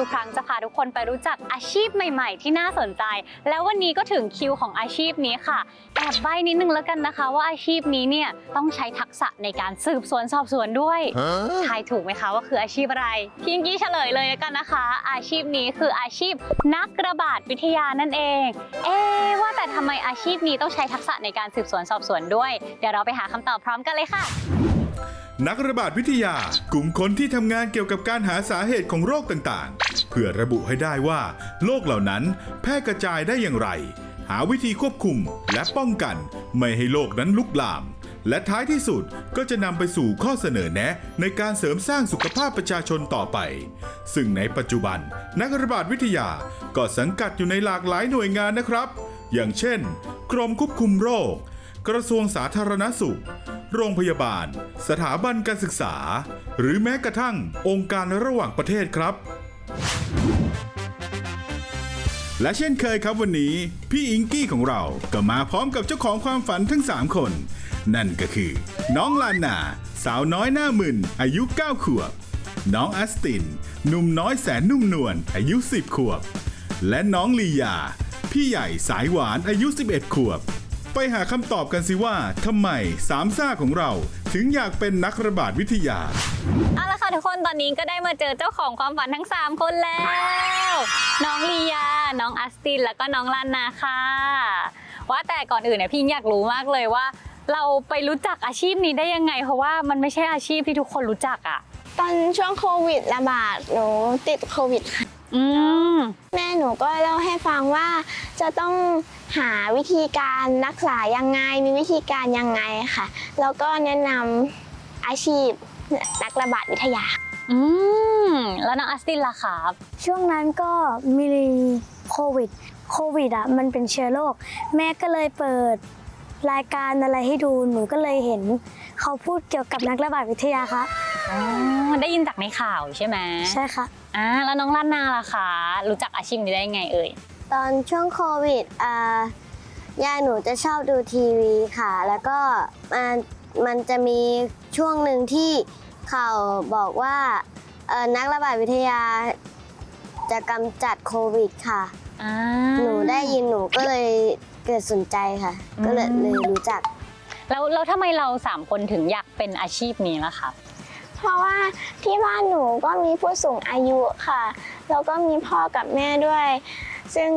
ทุกๆ ครั้งจะพาทุกคนไปรู้จักอาชีพใหม่ ๆ ที่น่าสนใจ แล้ววันนี้ก็ถึงคิวของอาชีพนี้ค่ะแอบใบ้นิดนึงแล้วกันนะคะ ว่าอาชีพนี้เนี่ยต้องใช้ทักษะในการสืบสวนสอบสวนด้วยทายถูกไหมคะว่าคืออาชีพอะไรพี่อิงกี้เฉลยเลยแล้วกันนะคะ อาชีพนี้คืออาชีพนักระบาดวิทยานั่นเอง เอ๊ะว่าแต่ทำไมอาชีพนี้ต้องใช้ทักษะในการสืบสวนสอบสวนด้วย เดี๋ยวเราไปหาคำตอบพร้อมกันเลยค่ะ นักระบาดวิทยา กลุ่มคนที่ทำงานเกี่ยวกับการหาสาเหตุของโรคต่างๆ เพื่อระบุให้ได้ว่า โรคเหล่านั้นแพร่กระจายได้อย่างไร หาวิธีควบคุมและป้องกัน ไม่ให้โรคนั้นลุกลาม และท้ายที่สุดก็จะนำไปสู่ข้อเสนอแนะ ในการเสริมสร้างสุขภาพประชาชนต่อไป ซึ่งในปัจจุบัน นักระบาดวิทยาก็สังกัดอยู่ในหลากหลายหน่วยงานนะครับ อย่างเช่น กรมควบคุมโรค กระทรวงสาธารณสุข โรงพยาบาล สถาบันการศึกษา หรือแม้กระทั่งองค์การระหว่างประเทศครับ และเช่นเคยครับวันนี้ พี่อิงกี้ของเราก็มาพร้อมกับเจ้าของความฝันทั้ง 3 คน นั่นก็คือ น้องลานนาสาวน้อยหน้ามึนอายุ 9 ขวบ น้องอัสตินหนุ่มน้อยแสนนุ่มนวลอายุ 10 ขวบ และน้องลียา พี่ใหญ่สายหวานอายุ 11 ขวบ ไปหาคำตอบกันสิว่าทำไมสามซ่าของเราถึงอยากเป็นนักระบาดวิทยา เอาละค่ะทุกคนตอนนี้ก็ได้มาเจอเจ้าของความฝันทั้ง 3 คนแล้ว น้องลียา น้องอัสติน แล้วก็น้องลานนาค่ะ ว่าแต่ก่อนอื่นเนี่ยพี่อยากรู้มากเลยว่า เราไปรู้จักอาชีพนี้ได้ยังไง เพราะว่ามันไม่ใช่อาชีพที่ทุกคนรู้จักอะตอนช่วงโควิดระบาดหนูติดโควิดค่ะ อืม แม่หนูก็เล่าให้ฟังว่าจะต้องหาวิธีการรักษายังไงมีวิธีการยังไงค่ะ แล้วก็แนะนำอาชีพนักระบาดวิทยา อืม แล้วน้องอัสตินล่ะครับช่วงนั้นก็มีโควิด โควิดอะมันเป็นเชื้อโรค แม่ก็เลยเปิดรายการอะไรให้ดู หนูก็เลยเห็น เขาพูดเกี่ยวกับนักระบาดวิทยาครับอ๋อได้ยินจากในข่าวใช่ไหม ใช่ค่ะ อ่าแล้วน้องลานนาล่ะคะรู้จักอาชีพนี้ได้ยังไงเอ่ยตอนช่วงโควิดอ่ายายหนูจะชอบดูทีวีค่ะ แล้วก็มันมันจะมีช่วงหนึ่งที่ข่าวบอกว่าเอ่อนักระบาดวิทยาจะกำจัดโควิดค่ะ อ่า หนูได้ยินหนูก็เลยเกิดสนใจค่ะ อืม ก็เลยเลยรู้จัก แล้วแล้วทำไมเราสามคนถึงอยากเป็นอาชีพนี้ล่ะคะ เพราะว่าที่บ้านหนูก็มีผู้สูงอายุค่ะ แล้วก็มีพ่อกับแม่ด้วย ซึ่ง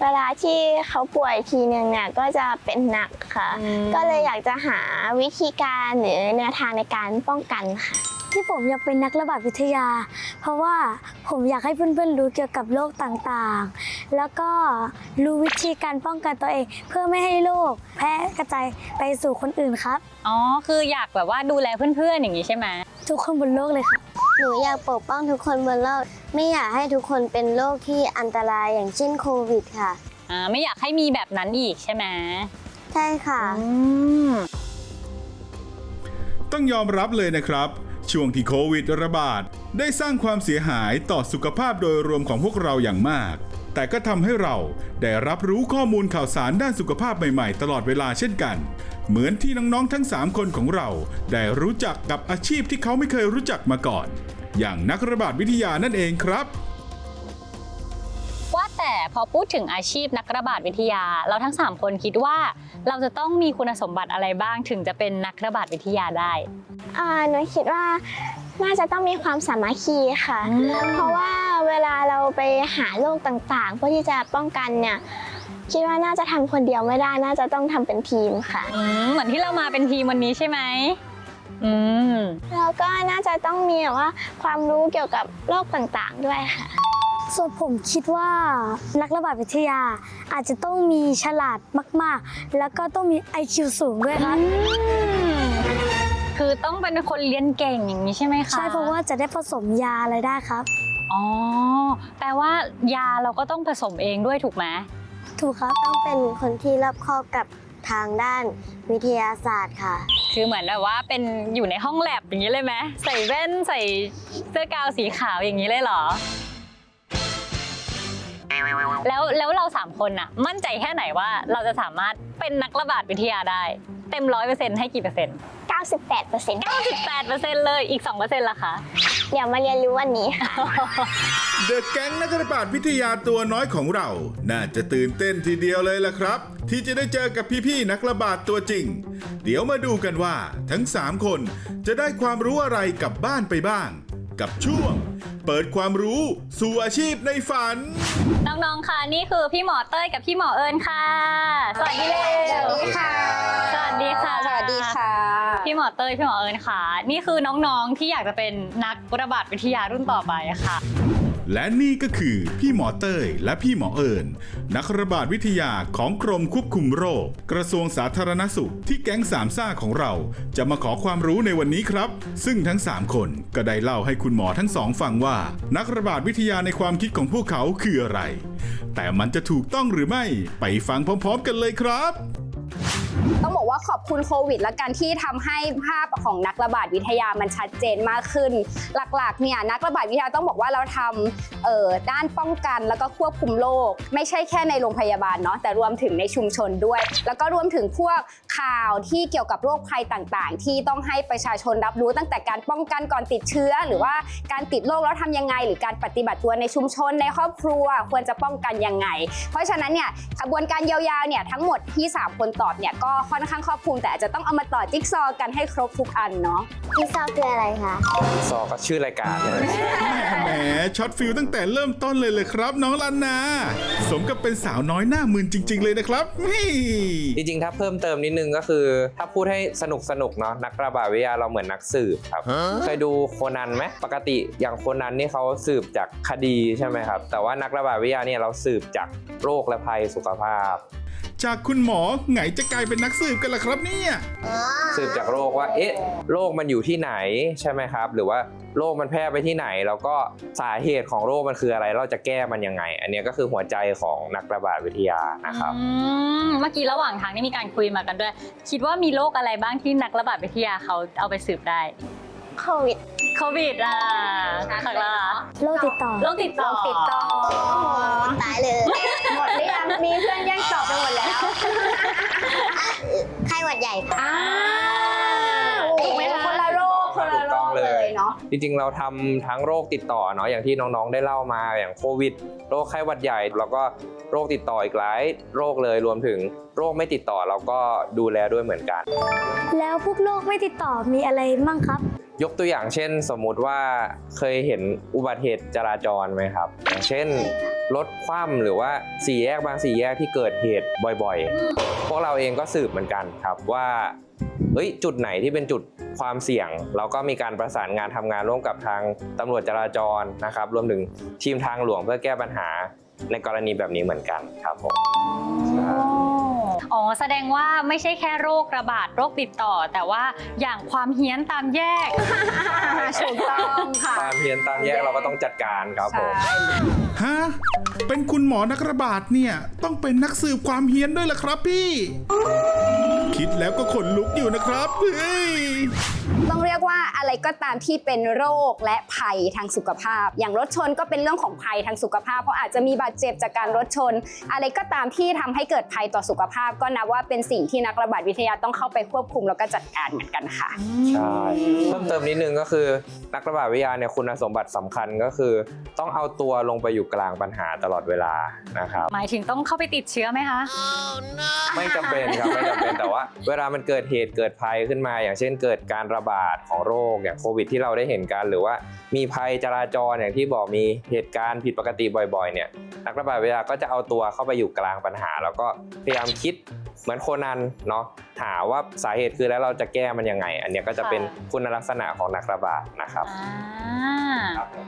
เวลาที่เขาป่วยทีหนึ่งเนี่ยก็จะเป็นหนักค่ะอืมก็เลยอยากจะหาวิธีการหรือแนวทางในการป้องกันค่ะที่ผมอยากเป็นนักระบาดวิทยา เพราะว่าผมอยากให้เพื่อนๆรู้เกี่ยวกับโรคต่างๆ แล้วก็รู้วิธีการป้องกันตัวเอง เพื่อไม่ให้โรคแพร่กระจายไปสู่คนอื่นครับ อ๋อ คืออยากแบบว่าดูแลเพื่อนๆอย่างนี้ใช่ไหม ทุกคนบนโลกเลยค่ะ หนูอยากปกป้องทุกคนบนโลก ไม่อยากให้ทุกคนเป็นโรคที่อันตรายอย่างเช่นโควิดค่ะ อ่าไม่อยากให้มีแบบนั้นอีกใช่ไหมใช่ค่ะ อืม ต้องยอมรับเลยนะครับ ช่วงที่โควิดระบาด ได้สร้างความเสียหายต่อสุขภาพโดยรวมของพวกเราอย่างมาก แต่ก็ทำให้เราได้รับรู้ข้อมูลข่าวสารด้านสุขภาพใหม่ๆ ตลอดเวลาเช่นกัน เหมือนที่น้องๆทั้ง 3 คนของเรา ได้รู้จักกับอาชีพที่เขาไม่เคยรู้จักมาก่อน อย่างนักระบาดวิทยานั่นเองครับ ว่าแต่พอพูดถึงอาชีพนักระบาดวิทยา เราทั้ง 3 คนคิดว่า เราจะต้องมีคุณสมบัติอะไรบ้างถึงจะเป็นนักระบาดวิทยาได้ อ่าหนูคิดว่าน่าจะต้องมีความสามัคคีค่ะอืมเพราะว่าเวลาเราไปหาโรคต่างๆ เพื่อที่จะป้องกันเนี่ย คิดว่าน่าจะทำคนเดียวไม่ได้น่าจะต้องทำเป็นทีมค่ะ อืมเหมือนที่เรามาเป็นทีมวันนี้ใช่ไหมอืมแล้วก็น่าจะต้องมีแบบว่าความรู้เกี่ยวกับโรคต่างๆด้วยค่ะ ส่วนผมคิดว่านักระบาดวิทยาอาจจะต้องมีฉลาดมาก ๆ แล้วก็ต้องมี IQ สูงด้วยครับ อืมคือต้องเป็นคนเรียนเก่งอย่างนี้ใช่ไหมคะใช่เพราะว่าจะได้ผสมยาอะไรได้ครับ อ๋อแปลว่ายาเราก็ต้องผสมเองด้วยถูกไหม ถูกครับต้องเป็นคนที่รอบคอบกับทางด้านวิทยาศาสตร์ค่ะ คือเหมือนแบบว่าเป็นอยู่ในห้องแลบอย่างนี้เลยไหมใส่แว่นใส่เสื้อกาวสีขาวอย่างนี้เลยเหรอ แล้วแล้วเราสามคนน่ะ มั่นใจแค่ไหนว่าเราจะสามารถเป็นนักระบาดวิทยาได้ เต็มร้อยเปอร์เซ็นต์ให้กี่เปอร์เซ็นต์98เปอร์เซ็นต์98เปอร์เซ็นต์เลยอีก2เปอร์เซ็นต์ล่ะคะ เดี๋ยวมาเรียนรู้วันนี้ค่ะ เดอะแก๊งนักระบาดวิทยาตัวน้อยของเรา น่าจะตื่นเต้นทีเดียวเลยล่ะครับ ที่จะได้เจอกับพี่ๆนักระบาดตัวจริง เดี๋ยวมาดูกันว่า ทั้ง 3 คนจะได้ความรู้อะไรกลับบ้านไปบ้าง กับช่วง เปิดความรู้สู่อาชีพในฝัน น้องๆ ค่ะ นี่คือพี่หมอเต้ยกับพี่หมอเอิญค่ะ สวัสดีเลยสวัสดีค่ะสวัส ดีค่ะ สวัสดีค่ะ พี่หมอเต้ยพี่หมอเอิญค่ะ นี่คือน้องๆที่อยากจะเป็นนักระบาดวิทยารุ่นต่อไปค่ะ และนี่ก็คือพี่หมอเต้ยและพี่หมอเอิญนักระบาดวิทยาของกรมควบคุมโรค กระทรวงสาธารณสุขที่แก๊งสามซ่าของเรา จะมาขอความรู้ในวันนี้ครับ ซึ่งทั้ง 3 คนก็ได้เล่าให้คุณหมอทั้งสองฟังว่า นักระบาดวิทยาในความคิดของพวกเขาคืออะไร แต่มันจะถูกต้องหรือไม่ไปฟังพร้อม ๆ กันเลยครับ ต้องบอกว่าขอบคุณโควิด และกันที่ทำให้ภาพของนักระบาดวิทยามันชัดเจนมากขึ้น หลักๆเนี่ยนักระบาดวิทยาต้องบอกว่าเราทำเอ่อด้านป้องกันแล้วก็ควบคุมโรคไม่ใช่แค่ในโรงพยาบาลเนาะแต่รวมถึงในชุมชนด้วย แล้วก็รวมถึงพวกข่าวที่เกี่ยวกับโรคภัยต่างๆ ที่ต้องให้ประชาชนรับรู้ตั้งแต่การป้องกันก่อนติดเชื้อ หรือว่าการติดโรคแล้วทำยังไง หรือการปฏิบัติตัวในชุมชนในครอบครัวควรจะป้องกันยังไง เพราะฉะนั้นเนี่ยขบวนการยาวๆเนี่ยทั้งหมดที่ 3 คนตอบเนี่ยก็ค่อนข้างครอบคลุมแต่อาจจะต้องเอามาต่อจิ๊กซอว์กันให้ครบทุกอันเนาะ พี่ซอคืออะไรคะซอก็ชื่อรายการเลย แหมช็อตฟิลตั้งแต่เริ่มต้นเลยเลยครับ น้องลันนา สมกับเป็นสาวน้อยหน้ามึนจริง ๆ เลยนะครับนี่จริงๆ ถ้าเพิ่มเติมนิดนึงก็คือ ถ้าพูดให้สนุกสนุกๆเนาะนักระบาดวิทยาเราเหมือนนักสืบครับ เคยดูโคนันไหมปกติอย่างโคนันนี่เขาสืบจากคดีใช่ไหมครับ แต่ว่านักระบาดวิทยาเนี่ยเราสืบจากโรคและภัยสุขภาพ จากคุณหมอไงจะกลายเป็นนักสืบกันล่ะครับเนี่ยสืบจากโรคว่า เอ๊ะ โรคมันอยู่ที่ไหนใช่ไหมครับ หรือว่าโรคมันแพร่ไปที่ไหน แล้วก็สาเหตุของโรคมันคืออะไร เราจะแก้มันยังไง อันเนี้ยก็คือหัวใจของนักระบาดวิทยานะครับอืมเมื่อกี้ระหว่างทางนี่มีการคุยมากันด้วย คิดว่ามีโรคอะไรบ้างที่นักระบาดวิทยาเขาเอาไปสืบได้ โควิดโควิดอะขักละโรคติดต่อโรคติดต่อติดต่อตายเลยหมดหรือยังมีเพื่อนแย่งตอบไปหมดแล้วไข้หวัดใหญ่ค่ะอ้าวคนละโรคคนละโรคเลยเนาะจริงๆ เราทำทั้งโรคติดต่อเนาะอย่างที่น้องๆได้เล่ามาอย่างโควิด โรคไข้หวัดใหญ่ แล้วก็โรคติดต่ออีกหลายโรคเลยรวมถึงโรคไม่ติดต่อเราก็ดูแลด้วยเหมือนกัน แล้วพวกโรคไม่ติดต่อมีอะไรมั่งครับ ยกตัวอย่างเช่น สมมุติว่าเคยเห็นอุบัติเหตุจราจรไหมครับ อย่างเช่นรถคว่ำหรือว่าสี่แยกบางสี่แยกที่เกิดเหตุบ่อยๆ พวกเราเองก็สืบเหมือนกันครับว่าเฮ้ยจุดไหนที่เป็นจุดความเสี่ยง เราก็มีการประสานงานทำงานร่วมกับทางตำรวจจราจรนะครับ รวมถึงทีมทางหลวงเพื่อแก้ปัญหาในกรณีแบบนี้เหมือนกันครับผม อ๋อแสดงว่าไม่ใช่แค่โรคระบาดโรคติดต่อ แต่ว่าอย่างความเฮี้ยนตามแยก ถูกต้องค่ะ ตามเพียนตามแยกเราก็ต้องจัดการครับผม ฮะ เป็นคุณหมอนักระบาดเนี่ย ต้องเป็นนักสืบความเฮี้ยนด้วยล่ะครับพี่ คิดแล้วก็ขนลุกอยู่นะครับเฮ้ยต้องเรียกว่าอะไรก็ตามที่เป็นโรคและภัยทางสุขภาพ อย่างรถชนก็เป็นเรื่องของภัยทางสุขภาพ เพราะอาจจะมีบาดเจ็บจากการรถชน อะไรก็ตามที่ทำให้เกิดภัยต่อสุขภาพ ก็นับว่าเป็นสิ่งที่นักระบาดวิทยาต้องเข้าไปควบคุมแล้วก็จัดการเหมือนกันค่ะใช่เพิ่มเติมนิดนึงก็คือ นักระบาดวิทยาเนี่ยคุณสมบัติสำคัญก็คือ ต้องเอาตัวลงไปอยู่กลางปัญหาตลอดเวลานะครับหมายถึงต้องเข้าไปติดเชื้อไหมคะไม่จำเป็นครับไม่จำเป็นแต่ว่าเวลามันเกิดเหตุเกิดภัยขึ้นมา อย่างเช่นเกิดการระบาดของโรคอย่างโควิดที่เราได้เห็นกัน หรือว่ามีภัยจราจรอย่างที่บอกมีเหตุการณ์ผิดปกติบ่อยๆเนี่ยนักระบาดวิทยาก็จะเอาตัวเข้าไปอยู่กลางปัญหา แล้วก็พยายามคิด เหมือนโคนันเนาะหาว่าสาเหตุคือแล้วเราจะแก้มันยังไง อันเนี้ยก็จะเป็นคุณลักษณะของนักระบาดนะครับอ่าครับผม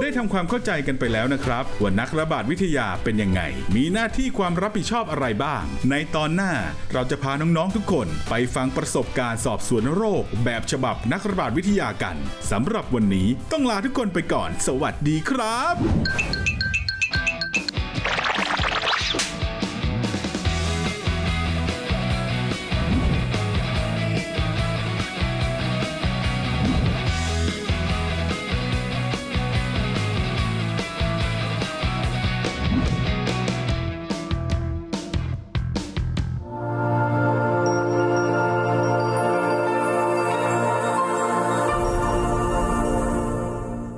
ได้ทำความเข้าใจกันไปแล้วนะครับ ว่านักระบาดวิทยาเป็นยังไง มีหน้าที่ความรับผิดชอบอะไรบ้าง ในตอนหน้าเราจะพาน้องๆทุกคน ไปฟังประสบการณ์สอบสวนโรค แบบฉบับนักระบาดวิทยากันสำหรับวันนี้ต้องลาทุกคนไปก่อน สวัสดีครับ